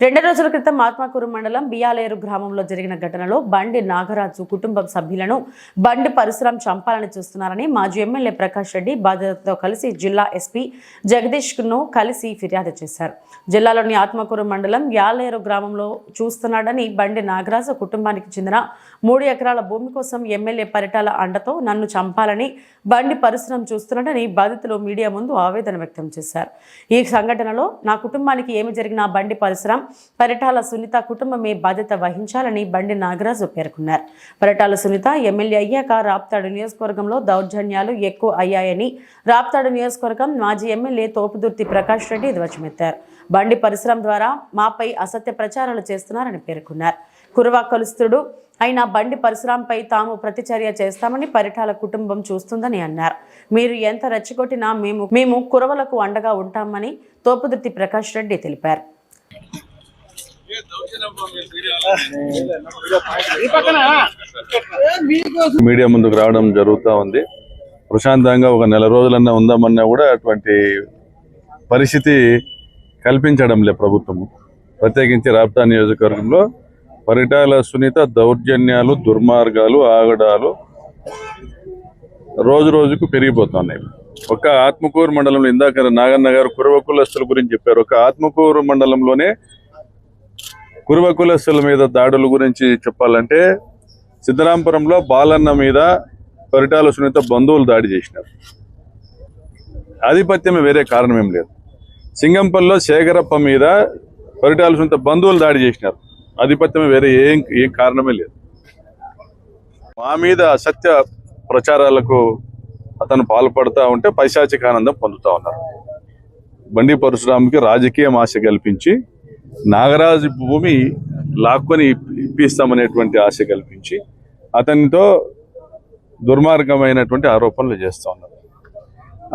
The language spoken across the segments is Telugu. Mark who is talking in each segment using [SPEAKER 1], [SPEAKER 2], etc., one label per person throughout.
[SPEAKER 1] రెండు రోజుల క్రితం ఆత్మకూరు మండలం బియాలేరు గ్రామంలో జరిగిన ఘటనలో బండి నాగరాజు కుటుంబం సభ్యులను బండి పరిశ్రమ చంపాలని చూస్తున్నారని మాజీ ఎమ్మెల్యే ప్రకాష్ రెడ్డి బాధితులతో కలిసి జిల్లా ఎస్పీ జగదీష్ను కలిసి ఫిర్యాదు చేశారు. జిల్లాలోని ఆత్మకూరు మండలం యాలేరు గ్రామంలో చూస్తున్నాడని బండి నాగరాజు కుటుంబానికి చెందిన మూడు ఎకరాల భూమి కోసం ఎమ్మెల్యే పరిటాల అండతో నన్ను చంపాలని బండి పరిశ్రమ చూస్తున్నాడని బాధితులు మీడియా ముందు ఆవేదన వ్యక్తం చేశారు. ఈ సంఘటనలో నా కుటుంబానికి ఏమి జరిగినా బండి పరిశ్రమ పరిటాల సునీత కుటుంబమే బాధ్యత వహించాలని బండి నాగరాజు పేర్కొన్నారు. పరిటాల సునీత ఎమ్మెల్యే అయ్యాక రాప్తాడు నియోజకవర్గంలో దౌర్జన్యాలు ఎక్కువ అయ్యాయని రాప్తాడు నియోజకవర్గం మాజీ ఎమ్మెల్యే తోపుదుర్తి ప్రకాష్ రెడ్డి ధ్వజమెత్తారు. బండి పరిశ్రమ ద్వారా మాపై అసత్య ప్రచారాలు చేస్తున్నారని పేర్కొన్నారు. కురవా కలుస్తుడు. అయినా బండి పరిశ్రమపై తాము ప్రతిచర్య చేస్తామని పరిటాల కుటుంబం చూస్తుందని అన్నారు. మీరు ఎంత రెచ్చగొట్టినా మేము మేము కురవలకు అండగా ఉంటామని తోపుదుర్తి ప్రకాష్ రెడ్డి తెలిపారు.
[SPEAKER 2] మీడియా ముందుకు రావడం జరుగుతూ ఉంది. ప్రశాంతంగా ఒక నెల రోజులన్నా ఉందామన్నా కూడా అటువంటి పరిస్థితి కల్పించడం లే ప్రభుత్వము. ప్రత్యేకించి రాప్తా నియోజకవర్గంలో పరిటాల సునీత దౌర్జన్యాలు దుర్మార్గాలు ఆగడాలు రోజు రోజుకు పెరిగిపోతున్నాయి. ఒక ఆత్మకూరు మండలంలో ఇందాక నాగన్న గారు కురవ కులస్తుల గురించి చెప్పారు. ఒక ఆత్మకూరు మండలంలోనే కురువ కులస్తుల మీద దాడుల గురించి చెప్పాలంటే సిద్ధరాంపురంలో బాలన్న మీద పరిటాల సునీత బంధువులు దాడి చేసినారు. ఆధిపత్యమే వేరే కారణం ఏం లేదు. సింగంపల్లిలో శేఖరప్ప మీద పరిటాల సునీత బంధువులు దాడి చేసినారు. ఆధిపత్యమే వేరే ఏం ఏం కారణమే లేదు. మా మీద అసత్య ప్రచారాలకు అతను పాల్పడతా ఉంటే పైశాచిక ఆనందం పొందుతా ఉన్నారు. బండి పరశురాముకి రాజకీయ ఆశ కల్పించి నాగరాజు భూమి లాక్కొని ఇప్పిస్తామనేటువంటి ఆశ కల్పించి అతనితో దుర్మార్గమైనటువంటి ఆరోపణలు చేస్తూ ఉన్నారు.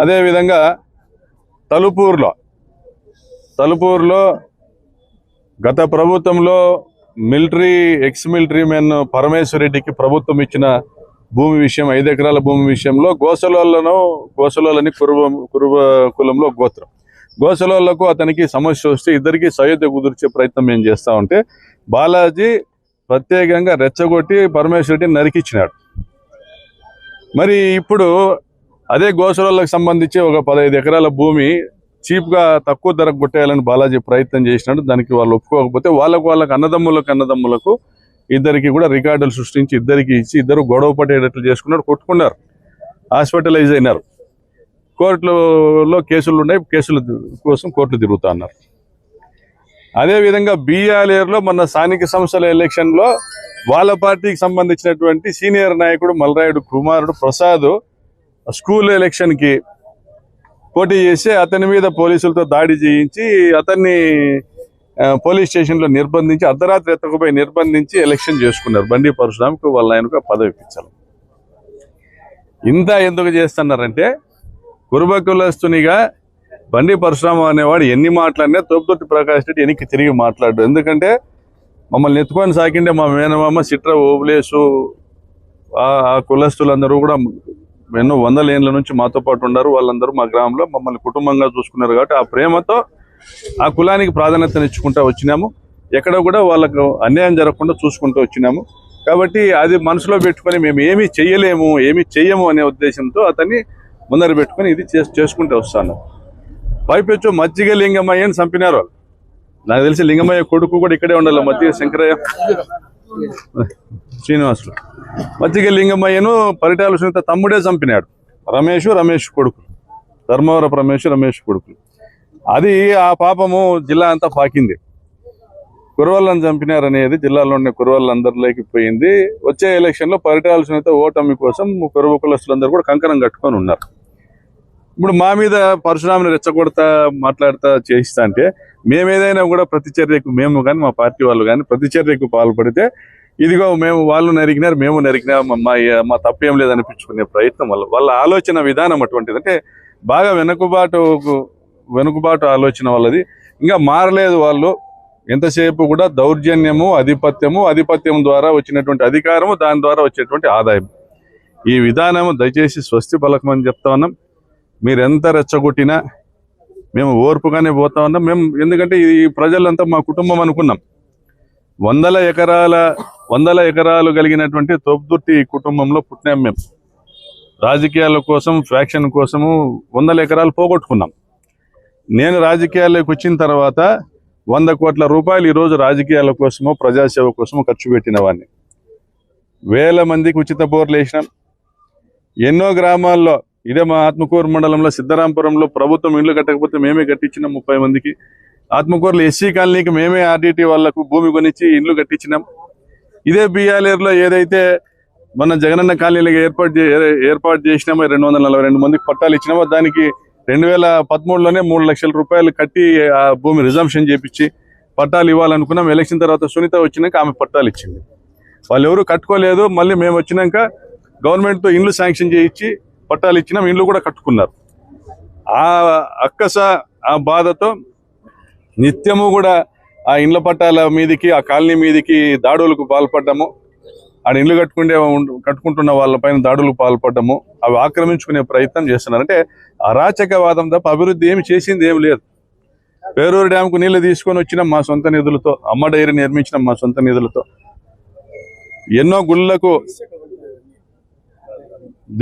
[SPEAKER 2] అదేవిధంగా తలుపూరులో తలుపూరులో గత ప్రభుత్వంలో military ex military men Parameshwar రెడ్డికి ప్రభుత్వం ఇచ్చిన భూమి విషయం ఐదు ఎకరాల భూమి విషయంలో గోసలోళ్ళను గోసలోళ్ళని కురువ కురువ కులంలో గోత్రం. గోసలోళ్ళకు అతనికి సమస్య వస్తే ఇద్దరికి సయోధ్య కుదిర్చే ప్రయత్నం ఏం చేస్తా ఉంటే బాలాజీ ప్రత్యేకంగా రెచ్చగొట్టి పరమేశ్వర్ రెడ్డిని నరికిచ్చినాడు. మరి ఇప్పుడు అదే గోసలోళ్ళకి సంబంధించి ఒక పదహైదు ఎకరాల భూమి చీప్గా తక్కువ ధరకు కొట్టేయాలని బాలాజీ ప్రయత్నం చేసినాడు. దానికి వాళ్ళు ఒప్పుకోకపోతే వాళ్ళకు వాళ్ళకు అన్నదమ్ములకు అన్నదమ్ములకు ఇద్దరికి కూడా రికార్డులు సృష్టించి ఇద్దరికి ఇచ్చి ఇద్దరు గొడవ పడేటట్లు చేసుకున్నారు కొట్టుకున్నారు. హాస్పిటలైజ్ అయినారు. కోర్టులో కేసులు ఉన్నాయి కేసుల కోసం కోర్టులు తిరుగుతా అన్నారు. అదేవిధంగా బీఆర్ఏలో మన స్థానిక సంస్థల ఎలక్షన్లో వాళ్ళ పార్టీకి సంబంధించినటువంటి సీనియర్ నాయకుడు మల్రాయుడు కుమారుడు ప్రసాద్ స్కూల్ ఎలక్షన్కి పోటీ చేసి అతని మీద పోలీసులతో దాడి చేయించి అతన్ని పోలీస్ స్టేషన్లో నిర్బంధించి అర్ధరాత్రి ఎత్తకపోయి నిర్బంధించి ఎలక్షన్ చేసుకున్నారు. బండి పరశురాముకు వాళ్ళ ఆయనకు పదవి ఇప్పించాలి ఇంత ఎందుకు చేస్తున్నారంటే కురుబకులస్తునిగా బండి పరశురామ అనేవాడు ఎన్ని మాట్లాడినా తోపుతొట్టి ప్రకాష్ రెడ్డి వెనక్కి తిరిగి మాట్లాడు ఎందుకంటే మమ్మల్ని ఎత్తుకొని సాకిండే మా మేనమామ సిట్ర ఓబులేసు ఆ ఆ కులస్తులందరూ కూడా ఎన్నో వందల ఏళ్ళ నుంచి మాతో పాటు ఉన్నారు. వాళ్ళందరూ మా గ్రామంలో మమ్మల్ని కుటుంబంగా చూసుకున్నారు కాబట్టి ఆ ప్రేమతో ఆ కులానికి ప్రాధాన్యతనిచ్చుకుంటూ వచ్చినాము. ఎక్కడ కూడా వాళ్ళకు అన్యాయం జరగకుండా చూసుకుంటూ వచ్చినాము. కాబట్టి అది మనసులో పెట్టుకొని మేము ఏమీ చెయ్యలేము ఏమీ చెయ్యము అనే ఉద్దేశంతో అతన్ని ముందర పెట్టుకొని ఇది చేస్- చేసుకుంటూ వస్తాను. పైపెచ్చు మజ్జిగ లింగమయ్యని చంపినారు వాళ్ళు? నాకు తెలిసి లింగమయ్య కొడుకు కూడా ఇక్కడే ఉండాలి మజ్జిగ శంకరయ్య. శ్రీనివాసులు. మజ్జిగ లింగమయ్యను పరిటాల సునీత తమ్ముడే చంపినాడు. రమేష్ రమేష్ కొడుకు ధర్మవరపు రమేష్ రమేష్ కొడుకు అది ఆ పాపము జిల్లా అంతా పాకింది. కురవళ్ళని చంపినారనేది జిల్లాలో ఉన్న కురవళ్ళందరిలోకి పోయింది. వచ్చే ఎలక్షన్లో పరిటాల ఓటమి కోసం కురవ కులస్తులందరూ కూడా కంకణం కట్టుకొని ఉన్నారు. ఇప్పుడు మా మీద పరశురాముని రెచ్చగొడతా మాట్లాడతా చేయిస్తా అంటే మేము ఏదైనా కూడా ప్రతిచర్యకు మేము కానీ మా పార్టీ వాళ్ళు కానీ ప్రతిచర్యకు పాల్పడితే ఇదిగో మేము వాళ్ళు నరికినారు మేము నరికినా మా మా తప్పేం లేదనిపించుకునే ప్రయత్నం వల్ల వాళ్ళ ఆలోచన విధానం అటువంటిది. అంటే బాగా వెనుకబాటు వెనుకబాటు ఆలోచన వాళ్ళది ఇంకా మారలేదు వాళ్ళు. ఎంతసేపు కూడా దౌర్జన్యము ఆధిపత్యము ఆధిపత్యం ద్వారా వచ్చినటువంటి అధికారము దాని ద్వారా వచ్చేటువంటి ఆదాయం. ఈ విధానము దయచేసి స్వస్తి పలకమని చెప్తా ఉన్నాం. మీరు ఎంత రెచ్చగొట్టినా మేము ఓర్పుగానే పోతా ఉన్నాం. మేము ఎందుకంటే ఈ ప్రజలంతా మా కుటుంబం అనుకున్నాం. వందల ఎకరాల వందల ఎకరాలు కలిగినటువంటి తొబ్దుర్తి కుటుంబంలో పుట్టినాం మేము. రాజకీయాల కోసం ఫ్యాక్షన్ కోసము వందల ఎకరాలు పోగొట్టుకున్నాం. నేను రాజకీయాల్లోకి వచ్చిన తర్వాత వంద కోట్ల రూపాయలు ఈరోజు రాజకీయాల కోసము ప్రజాసేవ కోసము ఖర్చు పెట్టిన వాడిని వేల మందికి ఉచిత బోర్లు వేసినాం. ఎన్నో గ్రామాల్లో ఇదే మా ఆత్మకూరు మండలంలో సిద్ధరాంపురంలో ప్రభుత్వం ఇల్లు కట్టకపోతే మేమే కట్టించినాం ముప్పై మందికి. ఆత్మకూరులో ఎస్సీ కాలనీకి మేమే ఆర్డీటీ వాళ్ళకు భూమి కొనిచ్చి ఇల్లు కట్టించినాం. ఇదే బిఆర్ఏర్లో ఏదైతే మన జగనన్న కాలనీలకు ఏర్పాటు చే- ఏర్పాటు చేసినామో రెండు వందల నలభై రెండు మందికి పట్టాలు ఇచ్చినామో దానికి రెండు వేల పదమూడులోనే మూడు లక్షల రూపాయలు కట్టి ఆ భూమి రిజంప్షన్ చేపించి పట్టాలు ఇవ్వాలనుకున్నాం. ఎలక్షన్ తర్వాత సునీత వచ్చినాక ఆమె పట్టాలు ఇచ్చింది. వాళ్ళు ఎవరు కట్టుకోలేదు. మళ్ళీ మేము వచ్చినాక గవర్నమెంట్తో ఇండ్లు శాంక్షన్ చేయించి పట్టాలు ఇచ్చినాం. ఇండ్లు కూడా కట్టుకున్నారు. ఆ అక్కస ఆ బాధతో నిత్యము కూడా ఆ ఇండ్ల పట్టాల మీదికి ఆ కాలనీ మీదికి దాడులకు పాల్పడ్డాము. ఆడ ఇండ్లు కట్టుకుంటే కట్టుకుంటున్న వాళ్ళపైన దాడులు పాల్పడము అవి ఆక్రమించుకునే ప్రయత్నం చేస్తున్నారు. అంటే అరాచకవాదం తప్ప అభివృద్ధి ఏమి చేసింది ఏమి లేదు. పేరూరు డ్యాంకు నీళ్ళు తీసుకొని వచ్చిన మా సొంత నిధులతో అమ్మ డైరీ నిర్మించిన మా సొంత నిధులతో. ఎన్నో గుళ్ళకు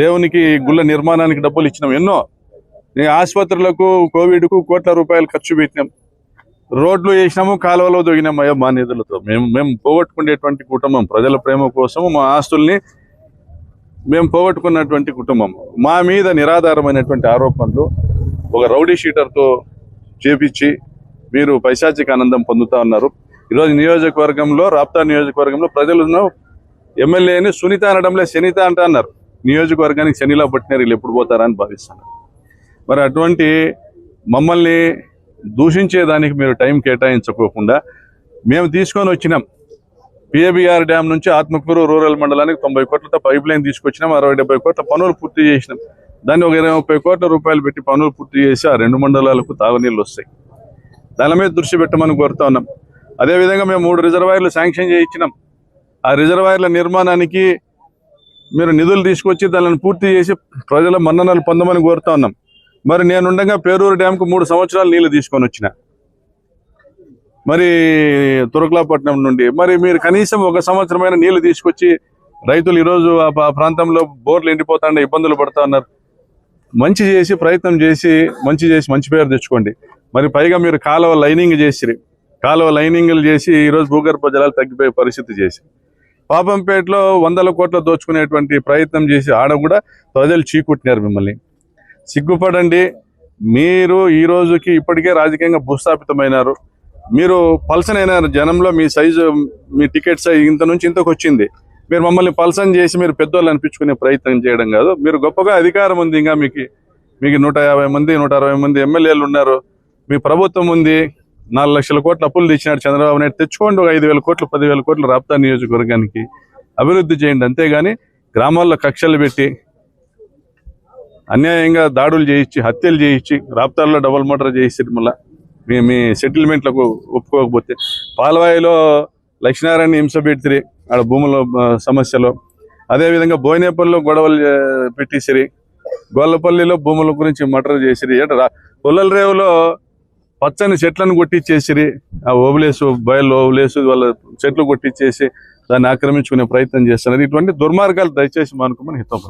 [SPEAKER 2] దేవునికి గుళ్ళ నిర్మాణానికి డబ్బులు ఇచ్చినాం ఎన్నో. ఆసుపత్రులకు కోవిడ్కు కోట్ల రూపాయలు ఖర్చు పెట్టినాం. రోడ్లు వేసినాము కాలువలో దొగినాం అయ్యా మా నిధులతో. మేము మేము పోగొట్టుకునేటువంటి కుటుంబం ప్రజల ప్రేమ కోసము మా ఆస్తుల్ని మేము పోగొట్టుకున్నటువంటి కుటుంబం. మా మీద నిరాధారమైనటువంటి ఆరోపణలు ఒక రౌడీ షీటర్తో చేపించి మీరు పైశాచిక ఆనందం పొందుతా ఉన్నారు. ఈరోజు నియోజకవర్గంలో రాప్తా నియోజకవర్గంలో ప్రజలు ఎమ్మెల్యేని సునీత అనడంలో శనిత అంట అన్నారు. నియోజకవర్గానికి శనిలా పట్టినారు వీళ్ళు ఎప్పుడు పోతారని భావిస్తున్నారు. మరి అటువంటి మమ్మల్ని దూషించేదానికి మీరు టైం కేటాయించుకోకుండా మేము తీసుకొని వచ్చినాం. పిఏబిఆర్ డ్యామ్ నుంచి ఆత్మకూరు రూరల్ మండలానికి తొంభై కోట్లతో పైప్ లైన్ తీసుకొచ్చినాం. అరవై డెబ్బై కోట్ల పనులు పూర్తి చేసినాం. దాన్ని ఒక ఇరవై ముప్పై కోట్ల రూపాయలు పెట్టి పనులు పూర్తి చేసి ఆ రెండు మండలాలకు తాగునీళ్ళు వస్తాయి. దాని మీద దృష్టి పెట్టమని కోరుతా ఉన్నాం. అదేవిధంగా మేము మూడు రిజర్వాయర్లు శాంక్షన్ చేయించినాం. ఆ రిజర్వాయర్ల నిర్మాణానికి మీరు నిధులు తీసుకొచ్చి దానిని పూర్తి చేసి ప్రజల మన్ననలు పొందమని కోరుతా ఉన్నాం. మరి నేనుండగా పేరూరు డ్యాంకు మూడు సంవత్సరాలు నీళ్ళు తీసుకొని వచ్చిన. మరి తురకలాపట్నం నుండి. మరి మీరు కనీసం ఒక సంవత్సరమైన నీళ్ళు తీసుకొచ్చి రైతులు ఈరోజు ఆ ప్రాంతంలో బోర్లు ఎండిపోతాండే ఇబ్బందులు పడుతా ఉన్నారు. మంచి చేసి ప్రయత్నం చేసి మంచి చేసి మంచి పేరు తెచ్చుకోండి. మరి పైగా మీరు కాలువ లైనింగ్ చేసిరి కాలువ లైనింగ్లు చేసి ఈరోజు భూగర్భ జలాలు తగ్గిపోయే పరిస్థితి చేసి పాపంపేటలో వందల కోట్ల దోచుకునేటువంటి ప్రయత్నం చేసి ఆడ కూడా ప్రజలు చీకుట్టినారు మిమ్మల్ని. సిగ్గుపడండి. మీరు ఈ రోజుకి ఇప్పటికే రాజకీయంగా భూస్థాపితమైనారు. మీరు పల్సన్ అయినారు జనంలో మీ సైజు మీ టికెట్ సైజ్ ఇంత నుంచి ఇంతకు వచ్చింది. మీరు మమ్మల్ని పల్సన్ చేసి మీరు పెద్దోళ్ళు అనిపించుకునే ప్రయత్నం చేయడం కాదు. మీరు గొప్పగా అధికారం ఉంది ఇంకా మీకు. మీకు నూట యాభై మంది నూట అరవై మంది ఎమ్మెల్యేలు ఉన్నారు. మీ ప్రభుత్వం ఉంది. నాలుగు లక్షల కోట్ల అప్పులు తెచ్చినాడు చంద్రబాబు నాయుడు. తెచ్చుకోండి ఒక ఐదు వేల కోట్లు పదివేల కోట్లు రాప్తా నియోజకవర్గానికి. అభివృద్ధి చేయండి అంతేగాని గ్రామాల్లో కక్షలు పెట్టి అన్యాయంగా దాడులు చేయించి హత్యలు చేయించి రాప్తాల్లో డబల్ మర్డర్ చేయించారు మళ్ళా. మీ మీ సెటిల్మెంట్లకు ఒప్పుకోకపోతే. పాలవాయిలో లక్ష్మీనారాయణ హింస పెట్టిరి ఆడ భూముల సమస్యలు. అదేవిధంగా బోయినేపల్లిలో గొడవలు పెట్టేసిరి గొల్లపల్లిలో భూముల గురించి మర్డర్ చేసిరి ఏట రా రేవులో పచ్చని చెట్లను కొట్టించేసిరి ఆ ఓబులేసు బయలు ఓబులేసు వాళ్ళ చెట్లు కొట్టించేసి దాన్ని ఆక్రమించుకునే ప్రయత్నం చేస్తున్నారు. ఇటువంటి దుర్మార్గాలు దయచేసి మానుకోమని హితం